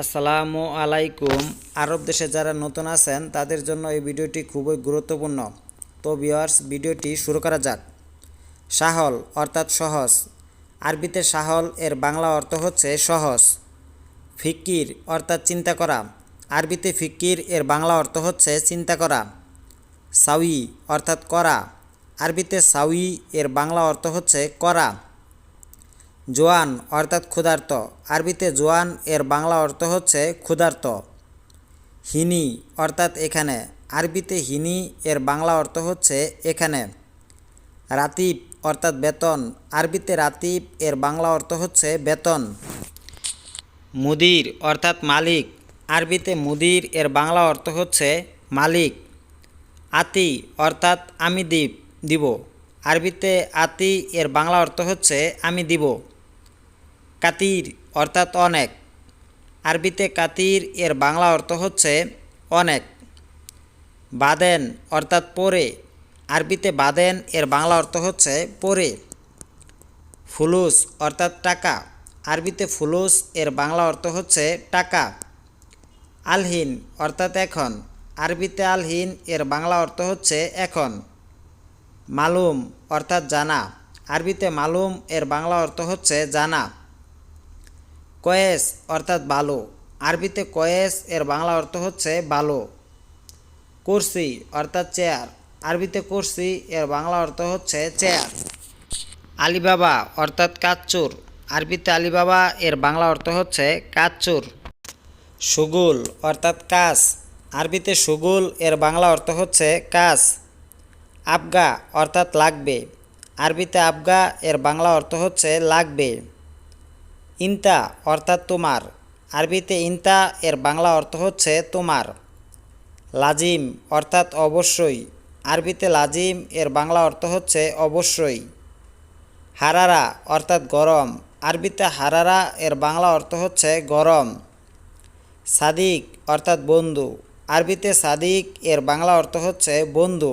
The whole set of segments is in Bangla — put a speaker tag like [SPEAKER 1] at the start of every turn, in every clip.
[SPEAKER 1] আসসালামু আলাইকুম। আরব দেশে যারা নতুন আছেন, তাদের জন্য এই ভিডিওটি খুবই গুরুত্বপূর্ণ। তো ভিওয়ার্স ভিডিওটি শুরু করা যাক। সাহল অর্থাৎ সহজ। আরবিতে সাহল এর বাংলা অর্থ হচ্ছে সহজ। ফিকির অর্থাৎ চিন্তা করা। আরবিতে ফিকির এর বাংলা অর্থ হচ্ছে চিন্তা করা। সাউই অর্থাৎ করা। আরবিতে সাউই এর বাংলা অর্থ হচ্ছে করা। জোয়ান অর্থাৎ ক্ষুধার্ত। আরবিতে জোয়ান এর বাংলা অর্থ হচ্ছে ক্ষুধার্ত। হিনি অর্থাৎ এখানে। আরবিতে হিনি এর বাংলা অর্থ হচ্ছে এখানে। রাতিব অর্থাৎ বেতন। আরবিতে রাতিব এর বাংলা অর্থ হচ্ছে বেতন। মুদির অর্থাৎ মালিক। আরবিতে মুদির এর বাংলা অর্থ হচ্ছে মালিক। আতি অর্থাৎ আমি দিব দিব। আরবিতে আতি এর বাংলা অর্থ হচ্ছে আমি দিব। কাতির অর্থাৎ অনেক। আরবিতে কাতির এর বাংলা অর্থ হচ্ছে অনেক। বাদেন অর্থাৎ পরে। আরবিতে বাদেন এর বাংলা অর্থ হচ্ছে পরে। ফুলুস অর্থাৎ টাকা। আরবিতে ফুলুস এর বাংলা অর্থ হচ্ছে টাকা। আলহিন অর্থাৎ এখন। আরবিতে আলহিন এর বাংলা অর্থ হচ্ছে এখন। মালুম অর্থাৎ জানা। আরবিতে মালুম এর বাংলা অর্থ হচ্ছে জানা। কয়েস অর্থাৎ বালো। আরবিতে কয়েস এর বাংলা অর্থ হচ্ছে বালো। কুরসি অর্থাৎ চেয়ার। আরবিতে কুরসি এর বাংলা অর্থ হচ্ছে চেয়ার। আলিবাবা অর্থাৎ কাচ্চুর আরবিতে আলিবাবা এর বাংলা অর্থ হচ্ছে কাচ্চুর সুগুল অর্থাৎ কাস আরবিতে সুগুল এর বাংলা অর্থ হচ্ছে কাস আবগা অর্থাৎ লাগবে। আরবিতে আবগা এর বাংলা অর্থ হচ্ছে লাগবে। ইনতা অর্থাৎ তোমার। আরবিতে ইনতা এর বাংলা অর্থ হচ্ছে তোমার। লাজিম অর্থাৎ অবশ্যই। আরবিতে লাজিম এর বাংলা অর্থ হচ্ছে অবশ্যই। হারারা অর্থাৎ গরম। আরবিতে হারারা এর বাংলা অর্থ হচ্ছে গরম। সাদিক অর্থাৎ বন্ধু। আরবিতে সাদিক এর বাংলা অর্থ হচ্ছে বন্ধু।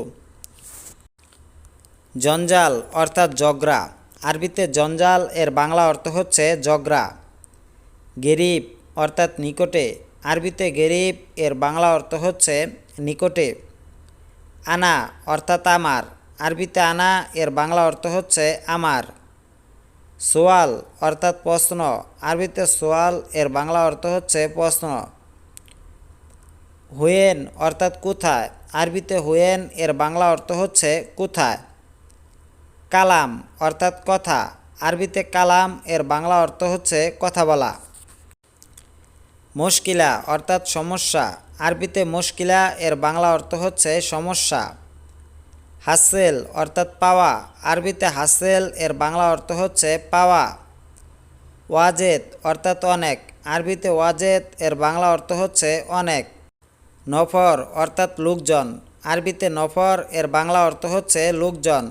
[SPEAKER 1] জঞ্জাল অর্থাৎ জগরা আরবিতে জঞ্জাল এর বাংলা অর্থ হচ্ছে জগরা। গেরিব অর্থাৎ নিকটে। আরবিতে গেরিব এর বাংলা অর্থ হচ্ছে নিকটে। আনা অর্থাৎ আমার। আরবিতে আনা এর বাংলা অর্থ হচ্ছে আমার। সোয়াল অর্থাৎ প্রশ্ন। আরবিতে সোয়াল এর বাংলা অর্থ হচ্ছে প্রশ্ন। হুয়েন অর্থাৎ কোথায়। আরবিতে হুয়েন এর বাংলা অর্থ হচ্ছে কোথায়। কালাম অর্থাৎ কথা। আরবিতে কালাম, এর বাংলা অর্থ হচ্ছে কথা বলা। মুশকিলা অর্থাৎ সমস্যা। আরবিতে মুশকিলা, এর বাংলা অর্থ হচ্ছে সমস্যা। হাসেল অর্থাৎ পাওয়া। আরবিতে হাসেল, এর বাংলা অর্থ হচ্ছে পাওয়া। ওয়াজেদ অর্থাৎ অনেক। আরবিতে ওয়াজেদ, এর বাংলা অর্থ হচ্ছে অনেক। নফর অর্থাৎ লোকজন। আরবিতে নফর, এর বাংলা অর্থ হচ্ছে লোকজন।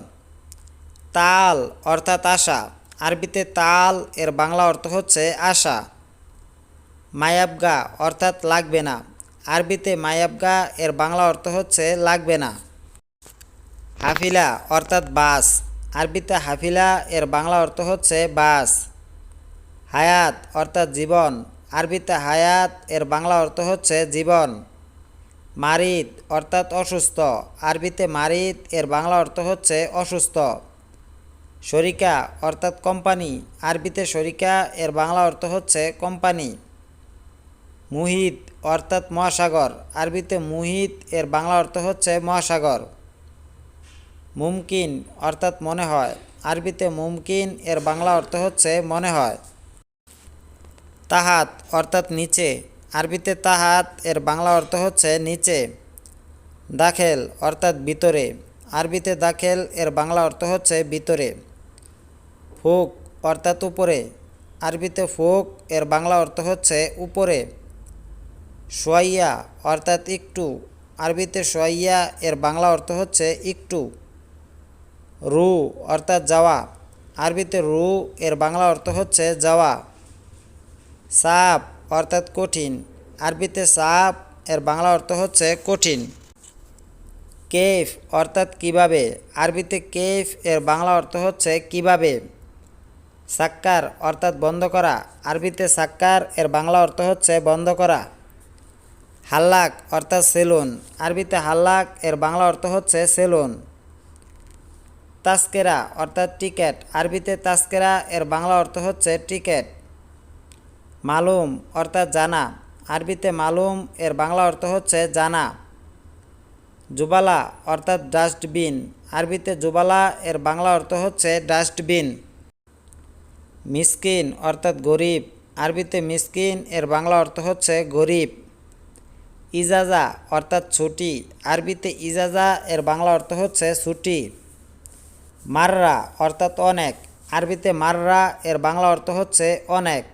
[SPEAKER 1] তাল অর্থাৎ আশা। আরবিতে তাল এর বাংলা অর্থ হচ্ছে আশা। মায়াবগা অর্থাৎ লাগবে না। আরবিতে মায়াবগা এর বাংলা অর্থ হচ্ছে লাগবে না। হাফিলা অর্থাৎ বাস। আরবিতে হাফিলা এর বাংলা অর্থ হচ্ছে বাস। হায়াত অর্থাৎ জীবন। আরবিতে হায়াত এর বাংলা অর্থ হচ্ছে জীবন। মারিত অর্থাৎ অসুস্থ। আরবিতে মারিত এর বাংলা অর্থ হচ্ছে অসুস্থ। শরিকা অর্থাৎ কোম্পানি। আরবিতে শরিকা, এর বাংলা অর্থ হচ্ছে কোম্পানি। মুহিত অর্থাৎ মহাসাগর। আরবিতে মুহিত, এর বাংলা অর্থ হচ্ছে মহাসাগর। মুমকিন অর্থাৎ মনে হয়। আরবিতে মুমকিন, এর বাংলা অর্থ হচ্ছে মনে হয়। তাহাত অর্থাৎ নিচে। আরবিতে তাহাত, এর বাংলা অর্থ হচ্ছে নিচে। দাখেল অর্থাৎ ভিতরে। আরবিতে দাখেল, এর বাংলা অর্থ হচ্ছে ভিতরে। ফোক অর্থাৎ উপরে। আরবিতে ফোক, এর বাংলা অর্থ হচ্ছে উপরে। সোয়াইয়া অর্থাৎ একটু। আরবিতে সোয়াইয়া, এর বাংলা অর্থ হচ্ছে একটু। রু অর্থাৎ যাওয়া। আরবিতে রু, এর বাংলা অর্থ হচ্ছে যাওয়া। সাপ অর্থাৎ কঠিন। আরবিতে সাপ, এর বাংলা অর্থ হচ্ছে কঠিন। কেফ অর্থাৎ কীভাবে। আরবিতে কেফ, এর বাংলা অর্থ হচ্ছে কীভাবে। সাক্কার অর্থাৎ বন্ধ করা। আরবিতে সাক্কার, এর বাংলা অর্থ হচ্ছে বন্ধ করা। হাল্লাক অর্থাৎ সেলুন। আরবিতে হাল্লাক, এর বাংলা অর্থ হচ্ছে সেলুন। তাস্কেরা অর্থাৎ টিকেট। আরবিতে তাস্কেরা, এর বাংলা অর্থ হচ্ছে টিকেট। মালুম অর্থাৎ জানা। আরবিতে মালুম, এর বাংলা অর্থ হচ্ছে জানা। জুবালা অর্থাৎ ডাস্টবিন। আরবিতে জুবালা, এর বাংলা অর্থ হচ্ছে ডাস্টবিন। মিসকিন অর্থাৎ গরিব। আরবিতে মিসকিন, এর বাংলা অর্থ হচ্ছে গরিব। ইজাজা অর্থাৎ ছুটি। আরবিতে ইজাজা, এর বাংলা অর্থ হচ্ছে ছুটি। মাররা অর্থাৎ অনেক। আরবিতে মাররা, এর বাংলা অর্থ হচ্ছে অনেক।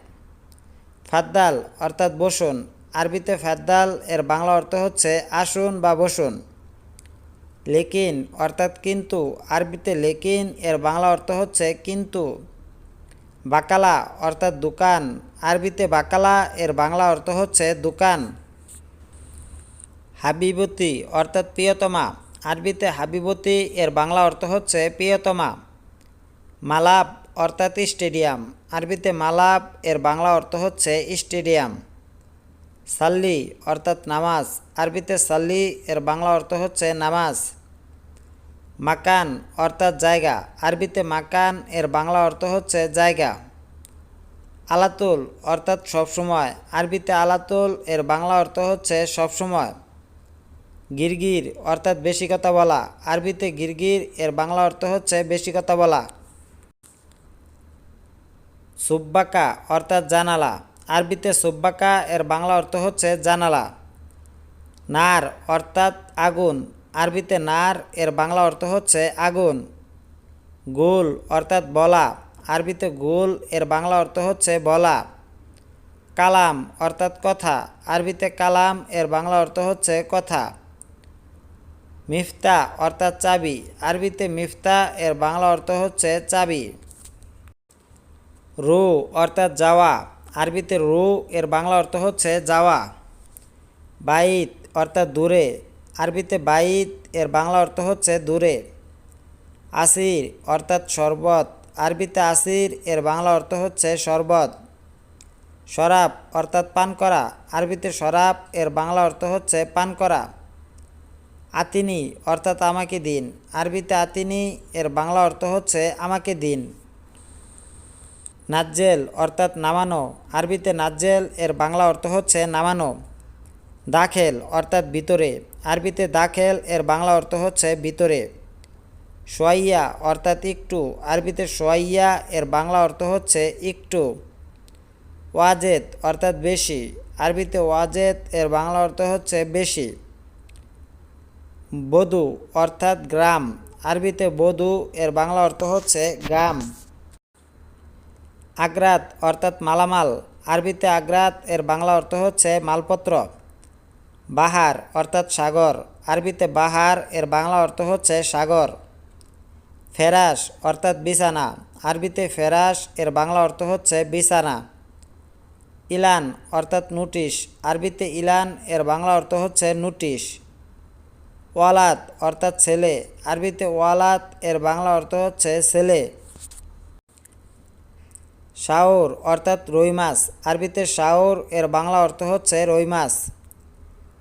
[SPEAKER 1] ফাদ্দাল অর্থাৎ বসুন। আরবিতে ফাদ্দাল, এর বাংলা অর্থ হচ্ছে আসুন বা বসুন। লেকিন অর্থাৎ কিন্তু। আরবিতে লেকিন, এর বাংলা অর্থ হচ্ছে কিন্তু। বাকালা অর্থাৎ দোকান। আরবিতে বাকালা, এর বাংলা অর্থ হচ্ছে দোকান। হাবিবতী অর্থাৎ প্রিয়তমা। আরবিতে হাবিবতী, এর বাংলা অর্থ হচ্ছে প্রিয়তমা। মালাব অর্থাৎ স্টেডিয়াম। আরবিতে মালাব, এর বাংলা অর্থ হচ্ছে স্টেডিয়াম। সাল্লি অর্থাৎ নামাজ। আরবিতে সাল্লি, এর বাংলা অর্থ হচ্ছে নামাজ। মাকান অর্থাৎ জায়গা। আরবিতে মাকান, এর বাংলা অর্থ হচ্ছে জায়গা। আলাতুল অর্থাৎ সবসময়। আরবিতে আলাতুল, এর বাংলা অর্থ হচ্ছে সবসময়। গিরগির অর্থাৎ বেশি কথা বলা। আরবিতে গিরগির, এর বাংলা অর্থ হচ্ছে বেশি কথা বলা। সুব্বাকা অর্থাৎ জানালা। আরবিতে সুব্বাকা, এর বাংলা অর্থ হচ্ছে জানালা। নার অর্থাৎ আগুন। আরবিতে নার, এর বাংলা অর্থ হচ্ছে আগুন। গোল অর্থাৎ বলা। আরবিতে গোল, এর বাংলা অর্থ হচ্ছে বলা। কালাম অর্থাৎ কথা। আরবিতে কালাম, এর বাংলা অর্থ হচ্ছে কথা। মিফতা অর্থাৎ চাবি। আরবিতে মিফতা, এর বাংলা অর্থ হচ্ছে চাবি। রু অর্থাৎ যাওয়া। আরবিতে রু, এর বাংলা অর্থ হচ্ছে যাওয়া। বাইত অর্থাৎ দূরে। আরবিতে বাইত, এর বাংলা অর্থ হচ্ছে দূরে। আসির অর্থাৎ শরবত। আরবিতে আসির, এর বাংলা অর্থ হচ্ছে শরবত। শরাব অর্থাৎ পান করা। আরবিতে শরাব, এর বাংলা অর্থ হচ্ছে পান করা। আতিনি অর্থাৎ আমাকে দিন। আরবিতে আতিনি, এর বাংলা অর্থ হচ্ছে আমাকে দিন। নাজ্জেল অর্থাৎ নামানো। আরবিতে নাজ্জেল, এর বাংলা অর্থ হচ্ছে নামানো। দাখেল, অর্থাৎ ভিতরে। আরবিতে দাখেল, এর বাংলা অর্থ হচ্ছে ভিতরে। সোয়াইয়া, অর্থাৎ একটু। আরবিতে সোয়াইয়া, এর বাংলা অর্থ হচ্ছে একটু। ওয়াজেদ, অর্থাৎ বেশি। আরবিতে ওয়াজেদ, এর বাংলা অর্থ হচ্ছে বেশি। বধু, অর্থাৎ গ্রাম। আরবিতে বধু, এর বাংলা অর্থ হচ্ছে গ্রাম। আগ্রাত, অর্থাৎ মালামাল। আরবিতে আগ্রাত, এর বাংলা অর্থ হচ্ছে মালপত্র। বাহার, অর্থাৎ সাগর। আরবিতে বাহার, এর বাংলা অর্থ হচ্ছে সাগর। ফেরাস, অর্থাৎ বিছানা। আরবিতে ফেরাস, এর বাংলা অর্থ হচ্ছে বিছানা। ইলান, অর্থাৎ নোটিশ। আরবিতে ইলান, এর বাংলা অর্থ হচ্ছে নোটিশ। ওয়ালাত, অর্থাৎ ছেলে। আরবিতে ওয়ালাত, এর বাংলা অর্থ হচ্ছে ছেলে। শাওর, অর্থাৎ রুই মাছ আরবিতে শাওর, এর বাংলা অর্থ হচ্ছে রুই মাছ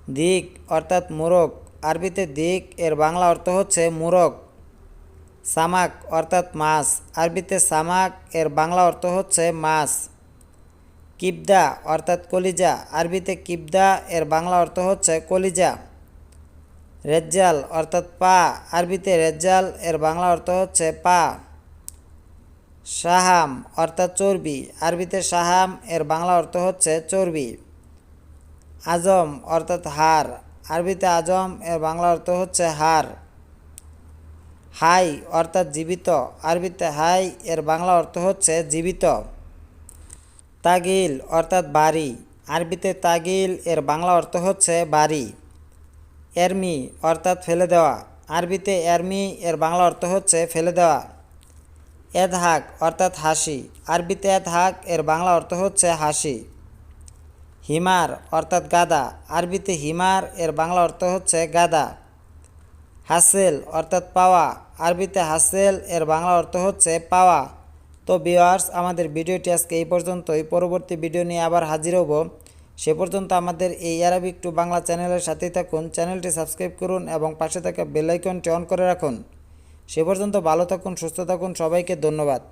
[SPEAKER 1] দিক অর্থাৎ মোরগ। আরবিতে দিক এর বাংলা অর্থ হচ্ছে মোরগ। সামাক অর্থাৎ মাছ। আরবিতে সামাক এর বাংলা অর্থ হচ্ছে মাছ। কিবদা অর্থাৎ কলিজা। আরবিতে কিবদা এর বাংলা অর্থ হচ্ছে কলিজা। রেজ্জাল অর্থাৎ পা। আরবিতে রেজ্জাল এর বাংলা অর্থ হচ্ছে পা। সাহাম অর্থাৎ চর্বি। আরবিতে সাহাম এর বাংলা অর্থ হচ্ছে চর্বি। আজম অর্থাৎ হার। আরবিতে আজম, এর বাংলা অর্থ হচ্ছে হার। হাই অর্থাৎ জীবিত। আরবিতে হাই, এর বাংলা অর্থ হচ্ছে জীবিত। তাগিল অর্থাৎ বাড়ি। আরবিতে তাগিল, এর বাংলা অর্থ হচ্ছে বাড়ি। এরমি অর্থাৎ ফেলে দেওয়া। আরবিতে এরমি, এর বাংলা অর্থ হচ্ছে ফেলে দেওয়া। এদহাক অর্থাৎ হাসি। আরবিতে এদহাক, এর বাংলা অর্থ হচ্ছে হাসি। হিমার, অর্থাৎ গাদা। আরবিতে হিমার, এর বাংলা অর্থ হচ্ছে গাদা। হাসেল, অর্থাৎ পাওয়া। আরবিতে হাসেল, এর বাংলা অর্থ হচ্ছে পাওয়া। তো বিওয়ার্স আমাদের ভিডিওটি আজকে এই পর্যন্তই। পরবর্তী ভিডিও নিয়ে আবার হাজির হব। সে পর্যন্ত আমাদের এই অ্যারাবিক টু বাংলা চ্যানেলের সাথেই থাকুন, চ্যানেলটি সাবস্ক্রাইব করুন এবং পাশে থাকা বেলাইকনটি অন করে রাখুন। সে পর্যন্ত ভালো থাকুন, সুস্থ থাকুন, সবাইকে ধন্যবাদ।